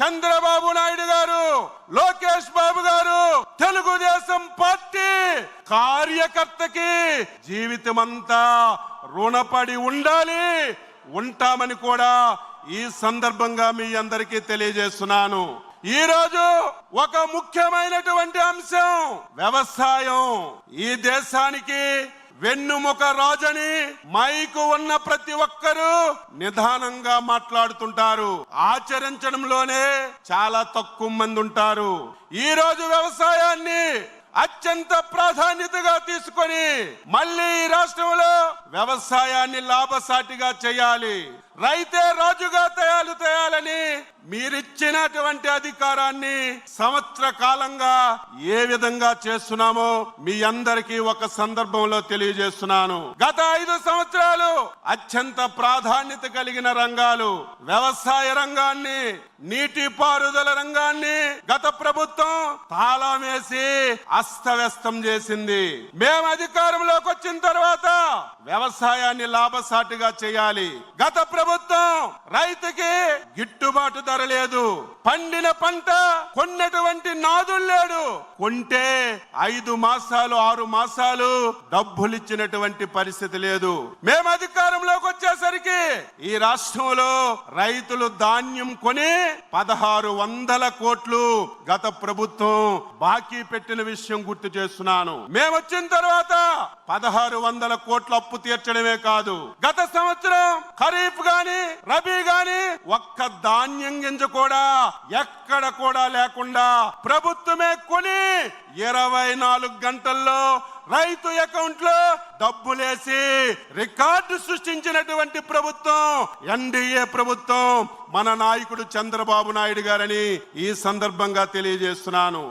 చంద్రబాబు నాయుడు గారు లోకేష్ బాబు గారు తెలుగుదేశం పార్టీ కార్యకర్తకి జీవితమంతా రుణపడి ఉండాలి. ఉంటామని కూడా ఈ సందర్భంగా మీ అందరికీ తెలియజేస్తున్నాను. ఈ రోజు ఒక ముఖ్యమైనటువంటి అంశం వ్యవసాయం. ఈ దేశానికి వెన్నుముక రాజని మైకు ఉన్న ప్రతి ఒక్కరూ నిదానంగా మాట్లాడుతుంటారు. ఆచరించడంలోనే చాలా తక్కువ మంది ఉంటారు. ఈ రోజు వ్యవసాయాన్ని అత్యంత ప్రాధాన్యతగా తీసుకొని మళ్ళీ ఈ రాష్ట్రంలో వ్యవసాయాన్ని లాభసాటిగా చేయాలి. రైతే రాజుగా తయారు చేయాలని మీరిచ్చినటువంటి అధికారాన్ని సంవత్సర కాలంగా ఏ విధంగా చేస్తున్నామో మీ అందరికీ ఒక సందర్భంలో తెలియజేస్తున్నాను. గత ఐదు సంవత్సరాలు అత్యంత ప్రాధాన్యత కలిగిన రంగాలు వ్యవసాయ రంగాన్ని నీటిపారుదల రంగాన్ని గత ప్రభుత్వం తాళం వేసి అస్తవ్యస్తం చేసింది. మేము అధికారంలోకి వచ్చిన తర్వాత వ్యవసాయాన్ని లాభసాటిగా చేయాలి. గత ప్రభుత్వం రైతుకి గిట్టుబాటు ధర లేదు. పండిన పంట కొన్నటువంటి నాదులు లేడు. కొంటే ఐదు మాసాలు ఆరు మాసాలు డబ్బులు ఇచ్చినటువంటి పరిస్థితి లేదు. మేము అధికారంలో వచ్చేసరికి ఈ రాష్ట్రంలో రైతులు ధాన్యం కొని పదహారు వందల కోట్లు గత ప్రభుత్వం బాకీ పెట్టిన విషయం గుర్తు చేస్తున్నాను. మేము వచ్చిన తర్వాత పదహారు వందల కోట్ల అప్పు తీర్చడమే కాదు గత సంవత్సరం ఖరీఫ్ గాని రబీ గాని ఒక్క ధాన్యం గింజ కూడా ఎక్కడ కూడా లేకుండా ప్రభుత్వమే కొని ఇరవై నాలుగు గంటల్లో రైతు అకౌంట్లో డబ్బులేసి రికార్డు సృష్టించినటువంటి ప్రభుత్వం ఎన్డీఏ ప్రభుత్వం మన నాయకుడు చంద్రబాబు నాయుడు గారని ఈ సందర్భంగా తెలియజేస్తున్నాను.